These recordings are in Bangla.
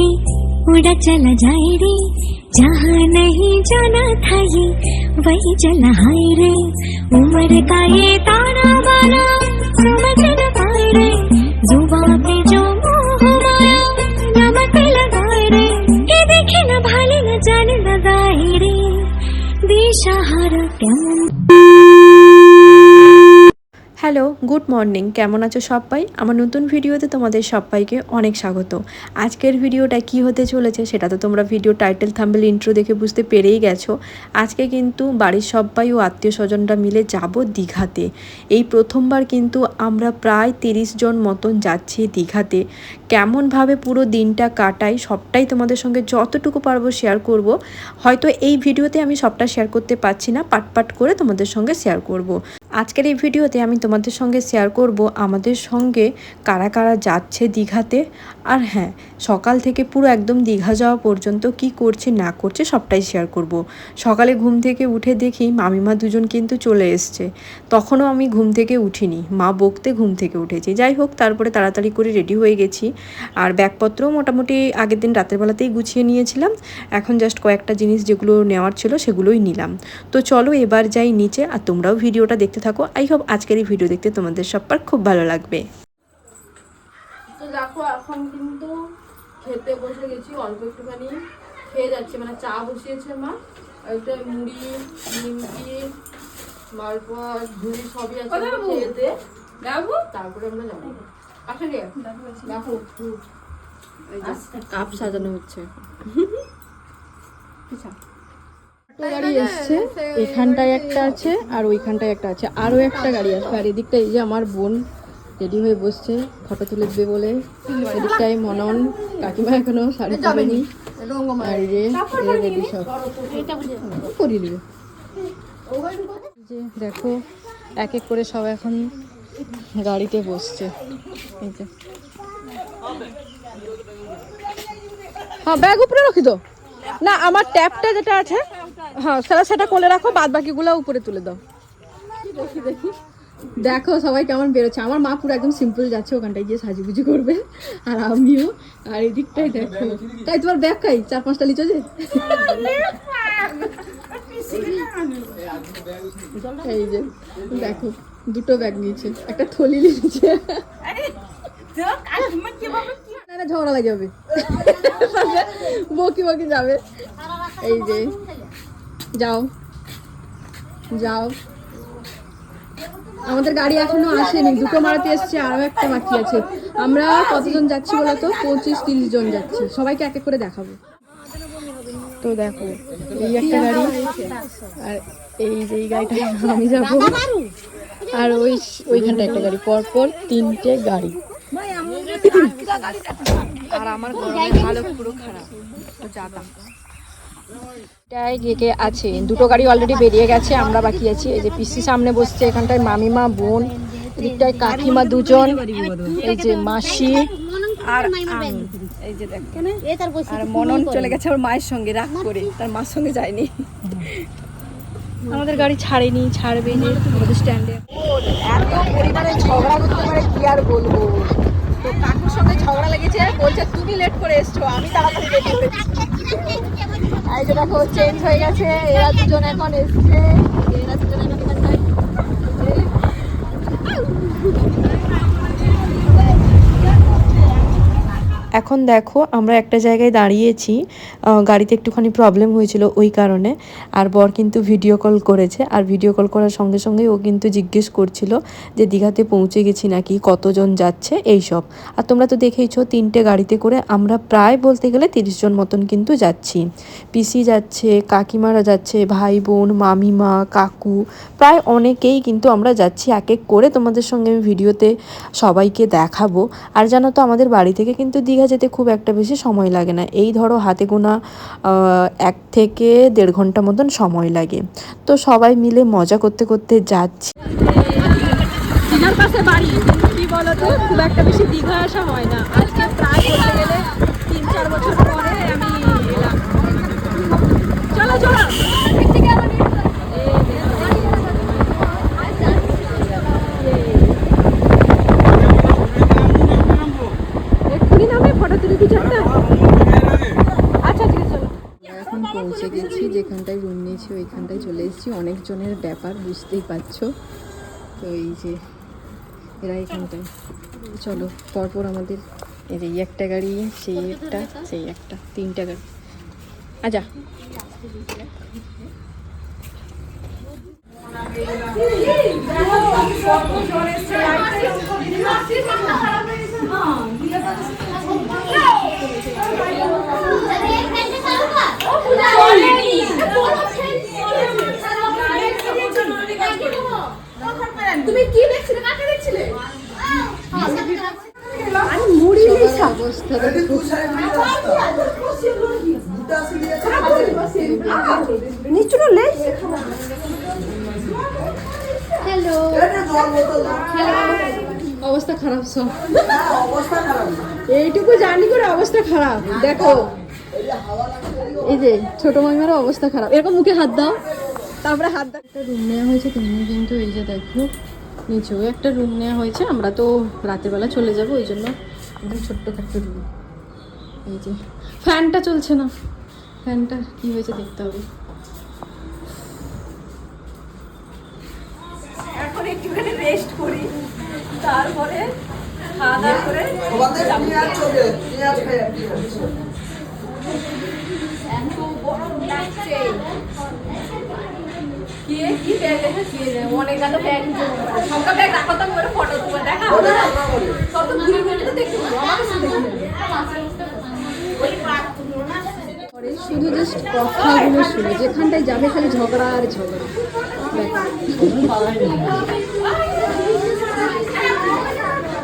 के उड़ा चला जाए रे। जहाँ नहीं जाना था ये, वही चला हाय रे। उम्र का ये तारा बाना গুড মর্নিং। কেমন আছো সবাই? আমার নতুন ভিডিওতে তোমাদের সবাইকে অনেক স্বাগত। আজকের ভিডিওটা কি হতে চলেছে সেটা তো তোমরা ভিডিও টাইটেল থাম্বেল ইন্ট্রো দেখে বুঝতে পেরেই গেছো। আজকে কিন্তু বাড়ির সবাই ও আত্মীয় স্বজনরা মিলে যাব দীঘাতে। এই প্রথমবার কিন্তু আমরা প্রায় তিরিশ জন মতন যাচ্ছি দীঘাতে। কেমনভাবে পুরো দিনটা কাটাই সবটাই তোমাদের সঙ্গে যতটুকু পারব শেয়ার করব। হয়তো এই ভিডিওতে আমি সবটা শেয়ার করতে পারছি না পাট পাট করে তোমাদের সঙ্গে শেয়ার করব। আজকের এই ভিডিওতে আমি তোমাদের সঙ্গে শেয়ার করব আমাদের সঙ্গে কারা কারা যাচ্ছে দীঘাতে আর হ্যাঁ সকাল থেকে পুরো একদম দীঘা যাওয়া পর্যন্ত কি করছে, না করছে সবটাই শেয়ার করব। সকালে ঘুম থেকে উঠে দেখি মামিমা দুজন কিন্তু চলে এসছে। তখনও আমি ঘুম থেকে উঠিনি, মা বকতে ঘুম থেকে উঠেছি। যাই হোক, তারপরে তাড়াতাড়ি করে রেডি হয়ে গেছি। আর ব্যাগপত্রও মোটামুটি আগের দিন রাতের বেলাতেই গুছিয়ে নিয়েছিলাম। এখন জাস্ট কয়েকটা জিনিস যেগুলো নেওয়ার ছিল সেগুলোই নিলাম। তো চলো এবার যাই নিচে, আর তোমরাও ভিডিওটা দেখতে থাকো। আই হোপ আজকের এই ভিডিও দেখতে তোমাদের সবার খুব ভালো লাগবে। দেখো এখন কিন্তু খেতে বসে গেছি অল্প একটুখানি খেয়ে যাচ্ছি। মানে চা বসিয়েছে মা একটা মুড়ি নিমকি মালপোয়া ঝুড়ি সবই আছে। খেয়ে দে। যাব তারপরে আমরা যাব। আসলে দেখো কাপ সাজানো হচ্ছে। গাড়ি এসছে এখানটায় একটা আছে আর ওইখানটায় একটা আছে। আরও একটা গাড়ি আসবে। আর এদিকটা এই যে আমার বোন রেডি হয়ে বসছে, ফটো তুলে দেবে বলে। এদিকটায় মনন, কাকিমা এখনও শাড়ি পরেনি। আর যে রেডি সব। করিয়ে যে দেখো, এক এক করে সব এখন গাড়িতে বসছে। হ্যাঁ ব্যাগ উপরে রাখি তো। না, আমার ট্যাপটা যেটা আছে হ্যাঁ সেটা সেটা কোলে রাখো বাদ বাকিগুলো উপরে তুলে দাও। দেখি দেখি দেখো সবাই কেমন বেরোচ্ছে। আমার মা পুরো একদম সিম্পল যাচ্ছে ওখানটায় গিয়ে সাজুগুজু করবে। আর আমিও। আর এদিকটাই দেখো। তাই তোমার ব্যাগ খাই? চার পাঁচটা লিচো যে এই যে, দেখো, দুটো ব্যাগ নিয়েছে। একটা থলি নিয়েছে। ঝগড়া লাগে যাবে বকি বকি যাবে। এই যে, যাও যাও। আমাদের গাড়ি এখনও আসেনি, দুটো মারাতে এসছে, আরও একটা বাকি আছে। আমরা কতজন যাচ্ছি বলতো পঁচিশ, তিরিশ জন যাচ্ছি। সবাইকে এক এক করে দেখাবো। তো দেখো, এই একটা গাড়ি, আর এই যে এই গাড়িটা আমি যাব। আর ওই ওইখানটা একটা গাড়ি, পরপর তিনটে গাড়ি। আর আমার হালত পুরো খারাপ। যাতাম। এটাই কে আছে। দুটো গাড়ি অলরেডি বেরিয়ে গেছে, আমরা বাকি আছি। এই যে পিসি সামনে বসছে এখানটায়, মামিমা, বোন, এদিকটায় কাকিমা দুজন, এই যে মাসি আর মনন চলে গেছে ওর মায়ের সঙ্গে, রাগ করে। তার মার সঙ্গে যায়নি। আমাদের গাড়ি ছাড়েনি, ছাড়বে আমাদের স্ট্যান্ডে এত পরিমাণে ঝগড়া করতে পারে, কি আর বলব? তো কাকুর সঙ্গে ঝগড়া লেগেছে বলছে, তুমি লেট করে এসছো, আমি তাড়াতাড়ি হয়েছি এই যে দেখো চেঞ্জ হয়ে গেছে। এরা দুজন এখন এসছে। এরা দুজন এখন এখানটায় এখন দেখো, আমরা একটা জায়গায় দাঁড়িয়েছি গাড়িতে একটুখানি প্রবলেম হয়েছিল ওই কারণে, আর বর কিন্তু ভিডিও কল করেছে, আর ভিডিও কল করার সঙ্গে সঙ্গে ও কিন্তু জিজ্ঞেস করছিল যে দীঘাতে পৌঁছে গেছি নাকি, কতজন যাচ্ছে, এই সব। আর তোমরা তো দেখেইছো, তিনটে গাড়িতে করে আমরা প্রায় বলতে গেলে তিরিশ জন মতন কিন্তু যাচ্ছি। পিসি যাচ্ছে, কাকিমারা যাচ্ছে, ভাই বোন, মামিমা, কাকু, প্রায় অনেকেই কিন্তু আমরা যাচ্ছি, এক এক করে তোমাদের সঙ্গে আমি ভিডিওতে সবাইকে দেখাবো। আর জানো তো, আমাদের বাড়ি থেকে কিন্তু দীঘা যেতে খুব একটা বেশি সময় লাগে না। এই ধরো হাতে গোনা এক থেকে দেড় ঘণ্টা মতন সময় লাগে। তো সবাই মিলে মজা করতে করতে যাচ্ছি। বলতো? খুব একটা বেশি দীঘা আসা হয় না। আজকে প্রায় বলতে গেলে তিন চার বছর পরে আমি এলাম চলো চলো এক্ষুনি নামে ফটো তুলে কিছু একটা নিয়েছি ওইখানটায় চলে এসেছি অনেকজনের ব্যাপার বুঝতেই পারছ তো এই যে এরা এখানটায় চলো পরপর আমাদের এই যে এই একটা গাড়ি সেই একটা সেই একটা তিনটা গাড়ি আচ্ছা তুমি কি দেখছিলে কাকে দেখছিলে সবার অবস্থা দেখো অবস্থা খারাপ সব। এইটুকু জানি করে অবস্থা খারাপ, দেখো। এই যে, ছোট মামিমারও অবস্থা খারাপ। এরকম মুখে হাত দাও। তারপরে হাত দাও। একটা রুম নেওয়া হয়েছে, তুমি কিন্তু এই যে দেখো নিচেও একটা রুম নেওয়া হয়েছে, আমরা তো রাতের বেলা চলে যাব, ওই জন্য একদম ছোট্ট একটা রুম এই যে ফ্যানটা চলছে না। ফ্যানটা কি হয়েছে দেখতে হবে এখন একটুখানি রেস্ট করি তারপরে খাওয়া দাওয়া করে এত গরম লাগছে। কে কি ব্যাগ রেখেছি অনেক গালো ব্যাগ সবকা ব্যাগ রাখো তো আমি ফটো তুলে দেখা সব তো ঘুরে ঘুরে তো দেখতে পাবো আমার কাছে দেখতে পরে শুধু জাস্ট কথাগুলো শুনে যেখানটায় যাবে খালি ঝগড়া আর ঝগড়া।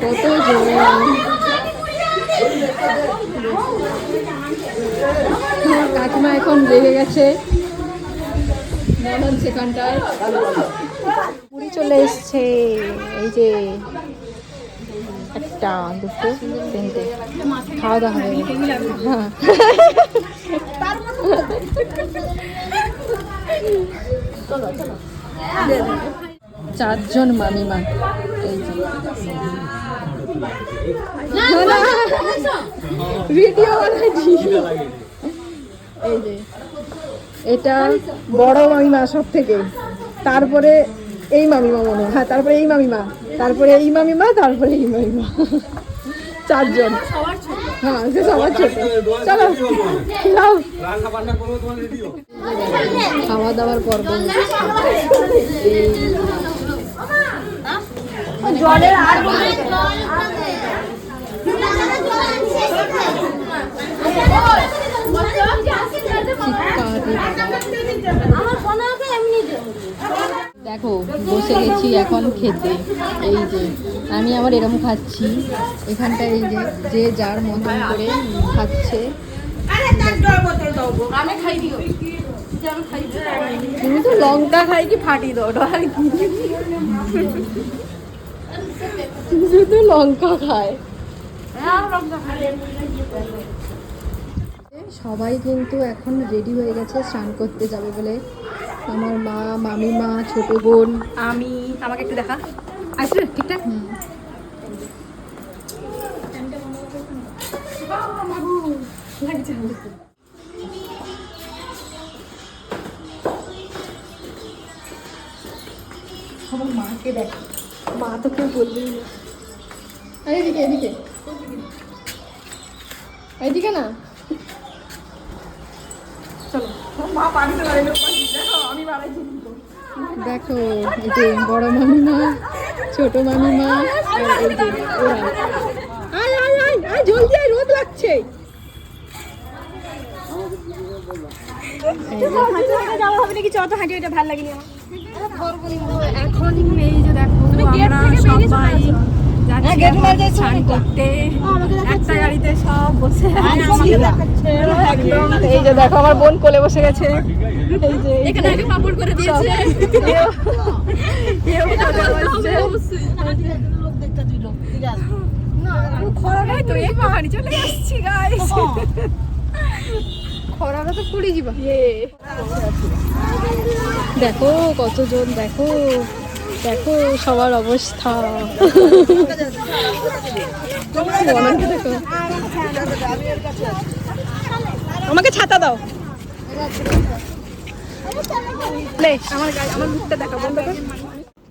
কত কাকিমা এখন লেগে গেছে। মনন সেখানটায়। পুরী চলে এসছে। এই যে একটা দুটো তিনটে। খাওয়া দাওয়া হয়ে হ্যাঁ। চারজন মামিমা। এই যে। এটা বড় মামিমা সব থেকে তারপরে এই মামিমা মনে হয়। তারপরে এই মামিমা। তারপরে এই মামিমা, তারপরে এই মামিমা। চারজন। হ্যাঁ সে সবার ছোট। চলো। খাওয়া দাওয়ার পর্ব। জলের আর দেখো বসে গেছি এখন খেতে। এই যে আমি আবার এরম খাচ্ছি। এখানটায় এই যে যে যার মতন করে খাচ্ছে। আমি খাই দিও। আমি খাই দিও। তুমি তো লঙ্কা খাই কি ফাটি দাও আর কি? শুধু লঙ্কা খায়। সবাই কিন্তু এখন রেডি হয়ে গেছে স্নান করতে যাবে বলে। আমার মা মামিমা ছোট বোন। আমি আমাকে একটু দেখা। আসলে ঠিকঠাক? আমার মাকে দেখ। মা তো কেউ বলবেই না। এদিকে এদিকে। এদিকে না। মা পানিতে পারে দেখো আমি বাড়াইছি দেখো এই যে বড় মামিমা ছোট মামিমা আর এই যে ওরা। আয় আয় আয় আয় জলদি আয় রোদ লাগছে। এই যে দেখো আমরা বোন কোলে বসে গেছে করে দিয়েছে খরাটাই তো এই বাড়ি চলে আসছি গাইস খরাটা তো পুড়ে যাবা। দেখো কতজন দেখো দেখো সবার অবস্থা। দেখো আমাকে ছাতা দাও। আমার আমার মুখটা দেখা বন্ধ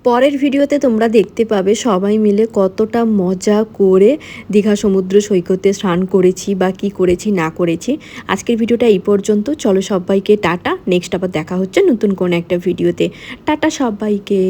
পরের ভিডিওতে তোমরা দেখতে পাবে সবাই মিলে কতটা মজা করে দীঘা সমুদ্র সৈকতে স্নান করেছি বা কি করেছি, না করেছি। আজকের ভিডিওটা এই পর্যন্ত। চলো সবাইকে টাটা। নেক্সট আবার দেখা হচ্ছে নতুন কোনো একটা ভিডিওতে। টাটা সবাইকে।